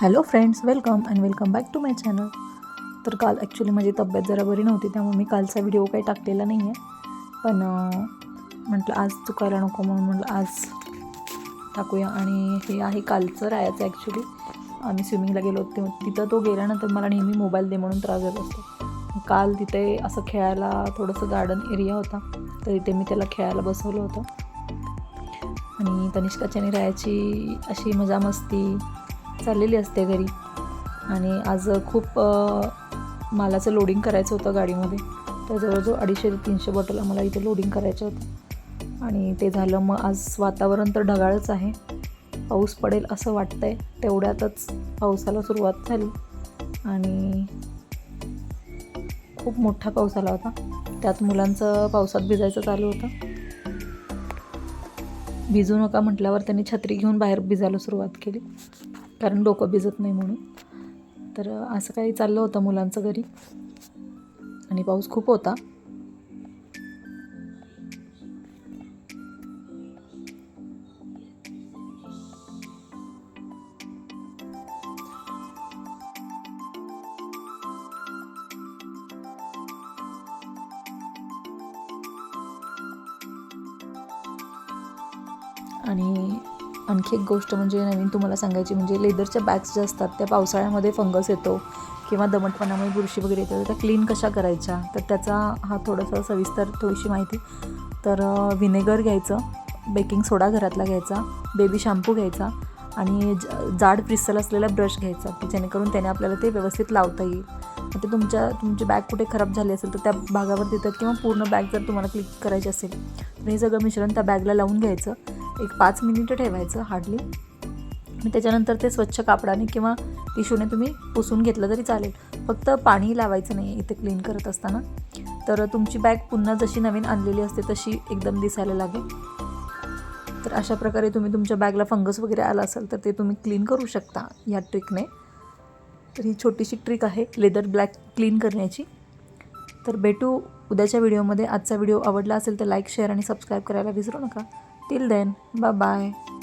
Hello friends welcome and welcome back to my channel तर काल actually माझी तब्येत जरा बरी नव्हती त्यामुळे मी कालचा व्हिडिओ काही टाकलेला नाही आहे पण म्हटलं आज चुकायला नको म्हणून म्हटलं आज टाकूया. आणि हे आहे कालचं रायाचं ॲक्च्युली आम्ही स्विमिंगला गेलो होतो तिथं तो गेल्यानंतर मला नेहमी मोबाईल दे म्हणून त्रास देत असतो. काल तिथे असं खेळायला थोडंसं गार्डन एरिया होता तर तिथे मी त्याला खेळायला बसवलं होतं. आणि तनिष्काची आणि रायाची अशी मजा मस्ती चाललेली असते घरी. आणि आज खूप मालाचं लोडिंग करायचं होतं गाडीमध्ये. तर जवळजवळ अडीचशे ते तीनशे बॉटल आम्हाला इथे लोडिंग करायचं होतं. आणि ते झालं मग आज वातावरण तर ढगाळच आहे. पाऊस पडेल असं वाटतं आहे तेवढ्यातच पावसाला सुरुवात झाली. आणि खूप मोठा पाऊस आला होता. त्यात मुलांचं पावसात भिजायचं चालू होतं. भिजू नका म्हटल्यावर त्यांनी छत्री घेऊन बाहेर भिजायला सुरुवात केली. कारण डोकं भिजत नाही म्हणून. तर असं काही चाललं होतं मुलांचं घरी. आणि पाऊस खूप होता. आणि आणखी एक गोष्ट म्हणजे नवीन तुम्हाला सांगायची म्हणजे लेदरच्या बॅग्स ज्या असतात त्या पावसाळ्यामध्ये फंगस येतो किंवा दमटपणामुळे बुरशी वगैरे येतात त्या क्लीन कशा करायच्या? तर त्याचा हा थोडासा सविस्तर थोडीशी माहिती. तर व्हिनेगर घ्यायचं बेकिंग सोडा घरातला घ्यायचा बेबी शॅम्पू घ्यायचा आणि जाड प्रिस्सल असलेला ब्रश घ्यायचा की जेणेकरून त्याने आपल्याला ते व्यवस्थित लावता येईल. मग ते तुमच्या तुमची बॅग कुठे खराब झाली असेल तर त्या भागावर देतात किंवा पूर्ण बॅग जर तुम्हाला क्लिक करायची असेल तर हे सगळं मिश्रण त्या बॅगला लावून घ्यायचं. एक पाच मिनिटं ठेवायचं हार्डली. त्याच्यानंतर ते स्वच्छ कापडाने किंवा टिश्यूने तुम्ही पुसून घेतलं तरी चालेल. फक्त पाणी लावायचं नाही इथे क्लीन करत असताना. तर तुमची बॅग पुन्हा जशी नवीन आणलेली असते तशी एकदम दिसायला लागेल. तर अशा प्रकारे तुम्ही तुमच्या बॅगला फंगस वगैरे आला असेल तर ते तुम्ही क्लीन करू शकता या ट्रिकने तर ही छोटीशी ट्रिक आहे लेदर ब्लॅक क्लीन करण्याची. तर भेटू उद्याच्या व्हिडिओमध्ये आजचा व्हिडिओ आवडला असेल तर लाईक शेअर आणि सबस्क्राईब करायला विसरू नका. Till then, bye-bye.